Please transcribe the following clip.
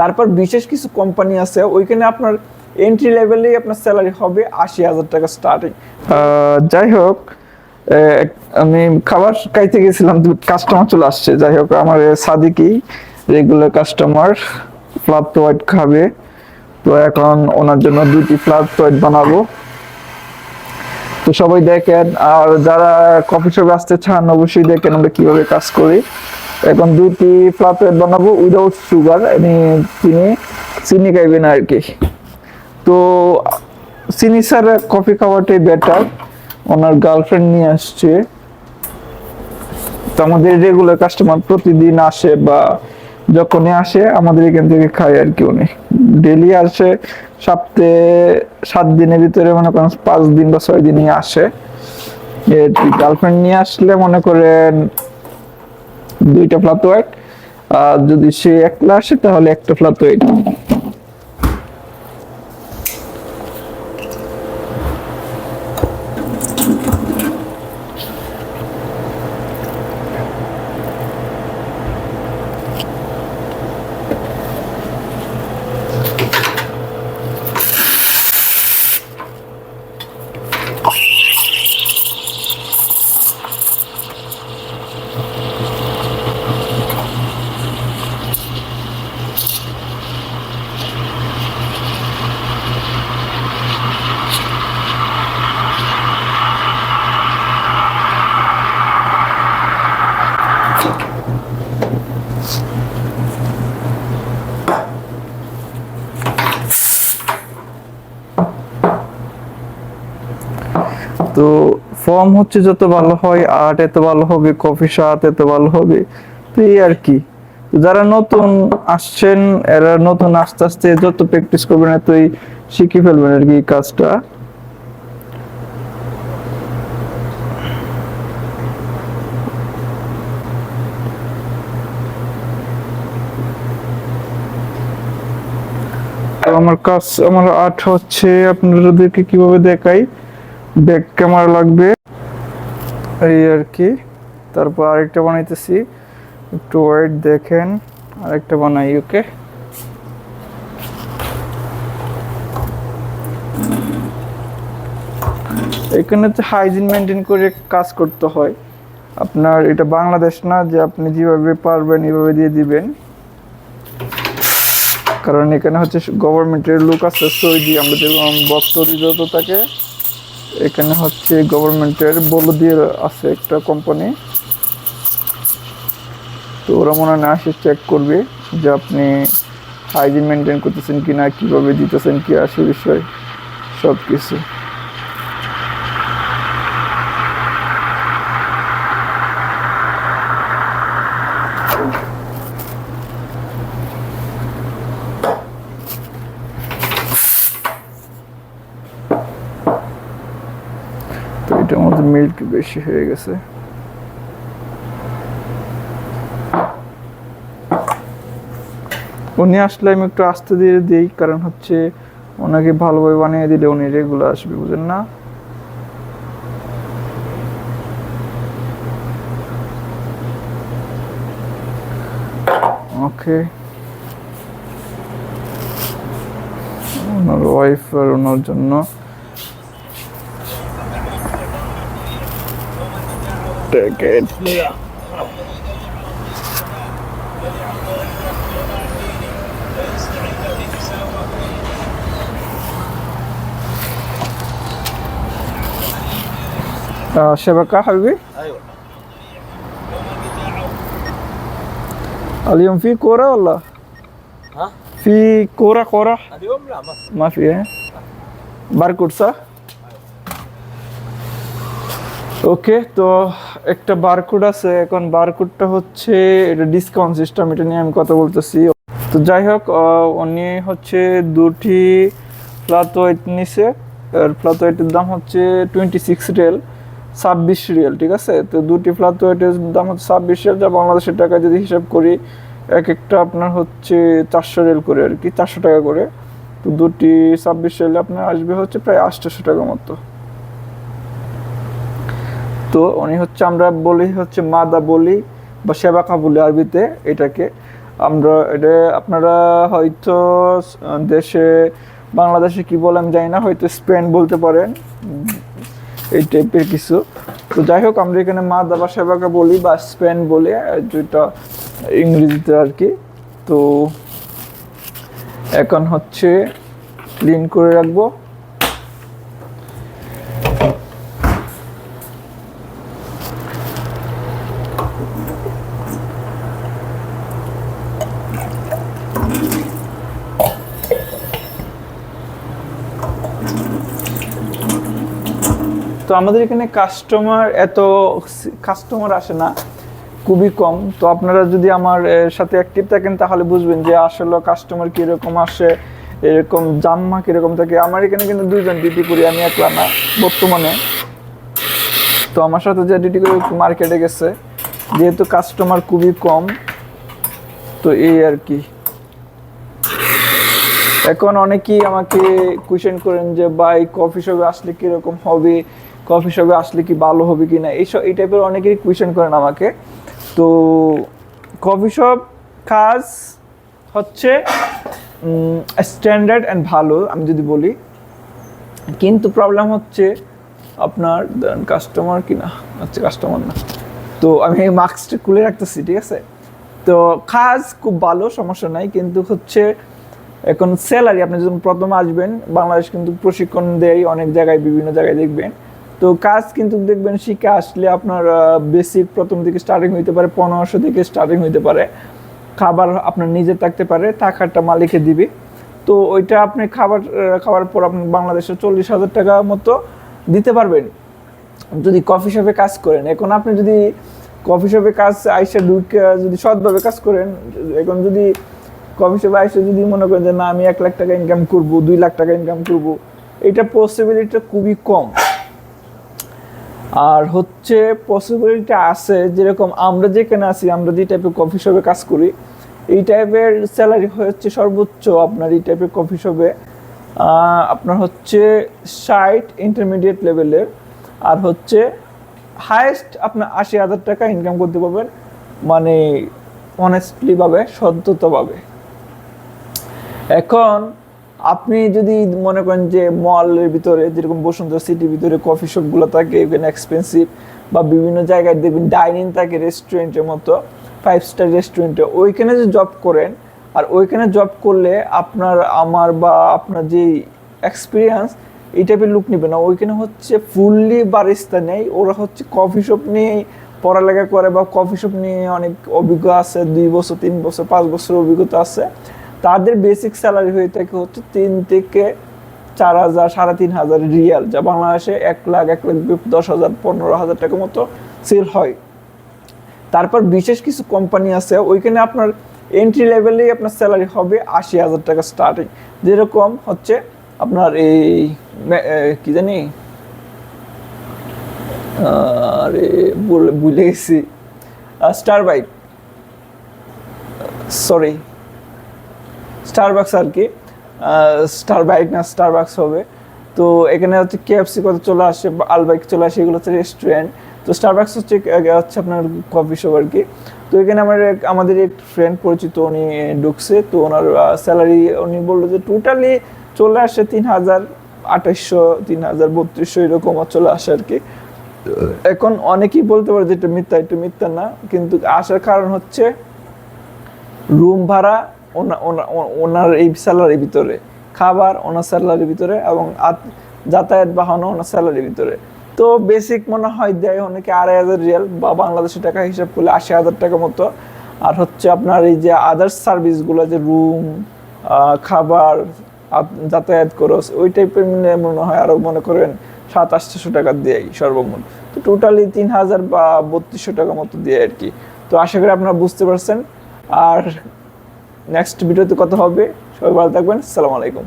তারপর বিশেষ কিছু কোম্পানি আছে, ওইখানে আপনার এন্ট্রি লেভেলেই আপনার স্যালারি হবে আশি হাজার টাকা স্টার্টিং যাই হোক আমি খাবার খাইতে গেছিলাম কাস্টমার চলে আসছে। যাই হোক, আমার সাদিকি রেগুলার কাস্টমার ফ্লাপ হোয়াইট খাবে। তো এখন ওনার জন্য দুটি ফ্লাপ হোয়াইট বানাবো। তো সবাই দেখেন, আর যারা কফি শপে আসতে চান, অবশ্যই দেখেন আমরা কীভাবে কাজ করি। এখন দুটি ফ্লাপ হোয়াইট বানাবো উইদাউট সুগার আমি চিনি চিনি খাইবে না আর কি। তো, চিনি স্যার কফি খাওয়াটাই বেটার ওনার গার্লফ্রেন্ড নিয়ে আসছে। তো আমাদের রেগুলার কাস্টমার প্রতিদিন আসে বা যখনই আসে, আমাদের এখান থেকে খায় আর কি উনি। ডেলি আসে, সপ্তাহে সাত দিনের ভিতরে মনে করেন পাঁচ দিন বা ছয় দিনই আসে। গার্লফ্রেন্ড নিয়ে আসলে মনে করেন দুইটা ফ্লাট ওয়েট আর যদি সে এক না আসে তাহলে একটা ফ্লাট হোয়াইট তো ফর্ম হচ্ছে যত ভালো হয় আর্ট এত ভালো হবে কফি স্বাদ এত ভালো হবে, তো এই আর কি। যারা নতুন আসছেন, এরা নতুন আস্তে আস্তে যত প্র্যাকটিস করবেন, এতই শিখে ফেলবেন আর কি কাজটা। আমার কাজ, আমার আর্ট হচ্ছে আপনাদেরকে কীভাবে দেখাই? ব্যাক ক্যামেরা লাগবে। এই আর কি। তারপর আরেকটা বানাইতেছি। একটু ওয়েট দেখেন। আরেকটা বানাই, ওকে? এখানে তো হাইজিন মেনটেন করে কাজ করতে হয়। আপনার এটা বাংলাদেশ না, যে আপনি যেভাবে পারবেন এভাবে দিয়ে দিবেন। কারণ এখানে হচ্ছে গভর্নমেন্টের লোক আছে সৌদি যেরকম বস্ত্র যত থাকে এখানে হচ্ছে গভর্নমেন্টের বলদির আছে একটা কোম্পানি তো ওরা মনে হয় আসে চেক করবে যে আপনি হাইজিন মেনটেন করতেছেন কি না কীভাবে দিতেছেন কি আসে বিষয় সব কিছু এটার মধ্যে মিল্ক বেশি হয়ে গেছে। উনি আসলে আমি একটু আস্তে দিয়ে দিই, কারণ হচ্ছে ওনাকে ভালোভাবে বানিয়ে দিলে উনি রেগুলার আসবে, বুঝেন না? ওকে ওনার ওয়াইফ আর ওনার জন্য der iya. Ah, Shabaka, Habibi? Ja. Aliyum, fi Kura, Allah? Ha? Fi Kura, Kura? Aliyum, lah, mas. Ma fi, eh? Barkutsa? Oke, okay, toh. একটা বারকোড আছে, এখন বারকোডটা হচ্ছে, এটা ডিসকাউন্ট সিস্টেম এটা নিয়ে আমি কথা বলতেছি। তো যাই হোক উনি হচ্ছে দুটি ফ্লাতোয়েট নিছে, আর ফ্লাতোয়েটের দাম হচ্ছে টোয়েন্টি সিক্স রিয়েল ছাব্বিশ রিয়েল ঠিক আছে? তো দুটি ফ্লাতোয়েটের দাম হচ্ছে ছাব্বিশ রিয়েল যা বাংলাদেশের টাকা যদি হিসাব করি, এক একটা আপনার হচ্ছে চারশো রিয়েল করে আর কি, চারশো টাকা করে। তো দুটি ছাব্বিশ রিয়েলে আপনার আসবে হচ্ছে প্রায় আটশোশো টাকা মতো। তো উনি হচ্ছে আমরা বলি হচ্ছে মাদা বলি বা সেবাকা বলি আরবিতে এটাকে। আমরা এটা আপনারা হয়তো দেশে, বাংলাদেশে কি বলে আমি জানি না, হয়তো স্পেন বলতে পারেন এই টাইপের কিছু। তো যাই হোক, আমরা এখানে মা দাবা সেবাকে বলি বা স্পেন বলি যেটা ইংরেজিতে আর কি। তো এখন হচ্ছে ক্লিন করে রাখব। তো আমাদের এখানে কাস্টমার এত কাস্টমার আসে না, খুবই কম। তো আপনারা যদি আমার সাথে অ্যাক্টিভ থাকেন তাহলে বুঝবেন যে আসলে কাস্টমার কীরকম আসে, এরকম জাম্মা কীরকম থাকে। আমার এখানে কিন্তু দুইজন ডিউটি করি, আমি একলা না, বর্তমানে। তো আমার সাথে যে ডিউটি করে মার্কেটে গেছে। যেহেতু কাস্টমার খুবই কম, তো এই আর কি। এখন অনেকেই আমাকে কোয়েশ্চেন করেন যে, ভাই কফি শপে আসলে কীরকম হবে? কফি শপে আসলে কি ভালো হবে কি না এইসব, এই টাইপের অনেকেই কোয়েশ্চেন করেন আমাকে। তো কফি শপ কাজ হচ্ছে স্ট্যান্ডার্ড অ্যান্ড ভালো, আমি যদি বলি। কিন্তু প্রবলেম হচ্ছে আপনার কাস্টমার কি না হচ্ছে কাস্টমার না। তো আমি এই মাস্কটা খুলে রাখতেছি, ঠিক আছে? তো কাজ খুব ভালো, সমস্যা নাই, কিন্তু হচ্ছে এখন স্যালারি আপনি যখন প্রথম আসবেন, বাংলাদেশ কিন্তু প্রশিক্ষণ দেয় অনেক জায়গায়, বিভিন্ন জায়গায় দেখবেন। তো কাজ কিন্তু দেখবেন শিখে আসলে আপনার বেসিক প্রথম থেকে স্টার্টিং হইতে পারে, পনেরোশো থেকে স্টার্টিং হইতে পারে। খাবার আপনার নিজে থাকতে পারে টাকাটা মালিকে দিবে। তো ওইটা আপনি খাবার খাওয়ার পর আপনি বাংলাদেশে চল্লিশ হাজার টাকা মতো দিতে পারবেন। যদি কফি শপে কাজ করেন, এখন আপনি যদি কফি শপে কাজ আইসা ঢুকে যদি সৎভাবে কাজ করেন, এখন যদি কফি শপে আইসা যদি মনে করেন যে, না, আমি এক লাখ টাকা ইনকাম করব, দুই লাখ টাকা ইনকাম করব, এটা পসিবিলিটিটা খুবই কম। আর হচ্ছে পসিবিলিটি আছে, যেরকম আমরা যেখানে আছি, আমরা যে টাইপের কফি শপে কাজ করি, এই টাইপের স্যালারি হচ্ছে সর্বোচ্চ আপনার এই টাইপের কফি শপে আপনার হচ্ছে ষাট ইন্টারমিডিয়েট লেভেলের আর হচ্ছে হায়েস্ট আপনার আশি হাজার টাকা ইনকাম করতে পারবেন। মানে অনেস্টলি ভাবে, সত্যতাভাবে। এখন আপনি যদি মনে করেন যে মলের ভিতরে, যেরকম বসুন্ধরা সিটির ভিতরে কফি শপগুলো থাকে এখানে এক্সপেন্সিভ বা বিভিন্ন জায়গায় দেখবেন ডাইনিং থাকে রেস্টুরেন্টের মতো ফাইভ স্টার রেস্টুরেন্টে ওইখানে যে জব করেন, আর ওইখানে জব করলে আপনার, আমার বা আপনার যে এক্সপিরিয়েন্স এই টাইপের লুক নেবে না। ওইখানে হচ্ছে ফুললি বারিস্তা নেই। ওরা হচ্ছে কফি শপ নিয়ে পড়ালেখা করে বা কফি শপ নিয়ে অনেক অভিজ্ঞ আছে, দুই বছর, তিন বছর, পাঁচ বছর অভিজ্ঞতা আছে। তাদের বেসিক স্যালারি হয়ে থাকে হচ্ছে তিন থেকে চার হাজার, সাড়ে তিন হাজার রিয়াল, যা বাংলাদেশে এক লাখ এক লাখ দশ হাজার, পনেরো হাজার টাকা মতো সেল হয়। তারপর বিশেষ কিছু কোম্পানি আছে, ওইখানে আপনার এন্ট্রি লেভেলেই আপনার স্যালারি হবে আশি হাজার টাকা স্টার্টিং যেরকম হচ্ছে আপনার এই কি জানি? আরে ভুলে গেছি। স্টার বাইক সরি স্টারবাক্স আর কি? স্টার বাইক না স্টারবাক্স হবে। তো এখানে হচ্ছে কেএফসি কত চলে আসে, বা আলবাইক চলে আসে, এগুলো হচ্ছে রেস্টুরেন্ট তো স্টারবাক্স হচ্ছে হচ্ছে আপনার কফি শপ আর কি। তো এখানে আমার আমাদের এক ফ্রেন্ড পরিচিত, উনি ঢুকছে। তো ওনার স্যালারি উনি বলল যে টোটালি চলে আসে তিন হাজার আঠাইশশো, তিন হাজার বত্রিশশো, এরকম চলে আসে আর কি। এখন অনেকেই বলতে পারে যে এটা মিথ্যা এটা মিথ্যা না, কিন্তু আসার কারণ হচ্ছে রুম ভাড়া ওনা- ওনা- ওনার এই স্যালারির ভিতরে, খাবার ওনার স্যালারির ভিতরে এবং যাতায়াত বাহনও ওনার স্যালারির ভিতরে। তো বেসিক মনে হয় দেয় অনেকে আড়াই হাজার রিয়াল বা বাংলাদেশের টাকা হিসাব করলে আশি হাজার টাকা মতো। আর হচ্ছে আপনার এই যে আদার্স সার্ভিসগুলো যে রুম খাবার যাতায়াত খরচ ওই টাইপের মিলে মনে হয় আরও মনে করেন সাত আটশো টাকা দেয় সর্বমোট। তো টোটালি তিন হাজার বা বত্রিশশো টাকা মতো দেয় আর কি। তো আশা করি আপনারা বুঝতে পারছেন। আর নেক্সট ভিডিওতে কথা হবে। সবাই ভালো থাকবেন। সালাম আলাইকুম।